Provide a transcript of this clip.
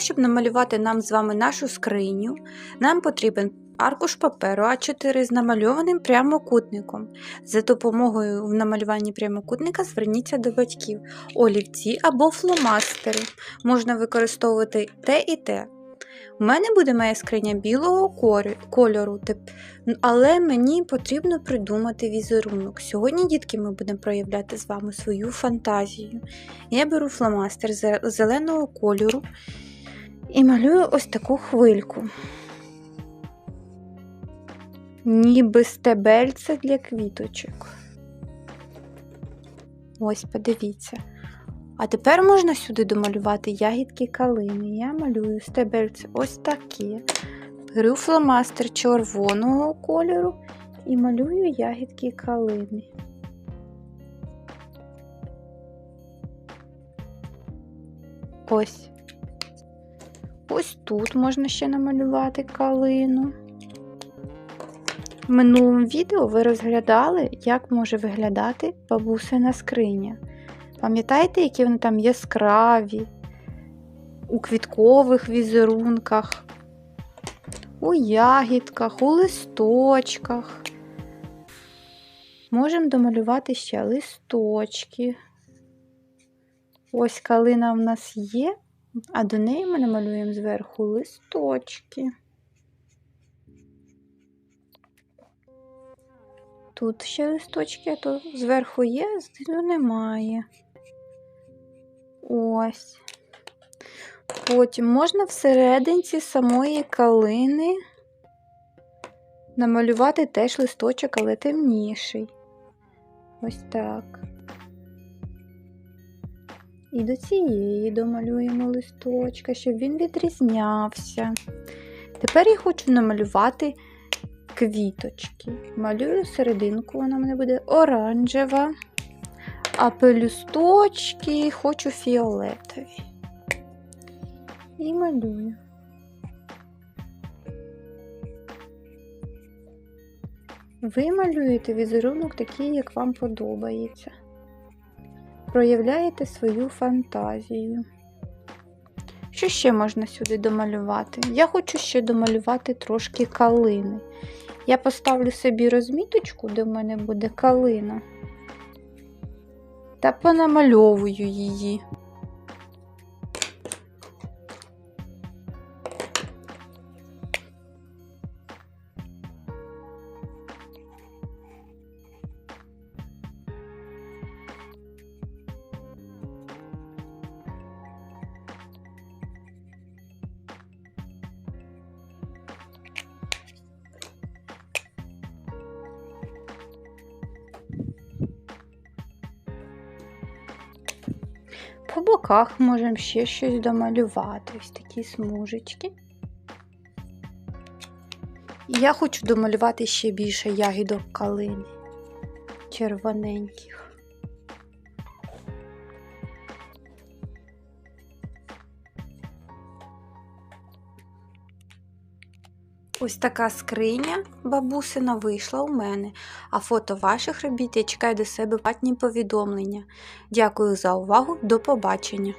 того, щоб намалювати нам з вами нашу скриню, нам потрібен аркуш паперу А4 з намальованим прямокутником. За допомогою в намалюванні прямокутника зверніться до батьків, олівці або фломастери. Можна використовувати те і те. У мене буде моя скриня білого кольору, але мені потрібно придумати візерунок. Сьогодні, дітки, ми будемо проявляти з вами свою фантазію. Я беру фломастер зеленого кольору і малюю ось таку хвильку. Ніби стебельце для квіточок. Ось, подивіться. А тепер можна сюди домалювати ягідки калини. Я малюю стебельце ось таке. Беру фломастер червоного кольору і малюю ягідки калини. Ось. Ось тут можна ще намалювати калину. В минулому відео ви розглядали, як може виглядати бабусина скриня. Пам'ятаєте, які вони там яскраві, у квіткових візерунках, у ягідках, у листочках. Можемо домалювати ще листочки. Ось калина в нас є, а до неї ми намалюємо зверху листочки. Тут ще листочки, а то зверху є, знизу немає. Ось. Потім можна всерединці самої калини намалювати теж листочок, але темніший. Ось так. І до цієї домалюємо листочка, щоб він відрізнявся. Тепер я хочу намалювати квіточки. Малюю серединку, вона мене буде оранжева, а пелюсточки хочу фіолетові. І малюю. Ви малюєте візерунок такий, як вам подобається. Проявляєте свою фантазію. Що ще можна сюди домалювати? Я хочу ще домалювати трошки калини. Я поставлю собі розміточку, де в мене буде калина, та понамальовую її. По боках можемо ще щось домалювати. Ось такі смужечки. І я хочу домалювати ще більше ягідок калини червоненьких. Ось така скриня бабусина вийшла у мене, а фото ваших робіт я чекаю до себе платні повідомлення. Дякую за увагу, до побачення!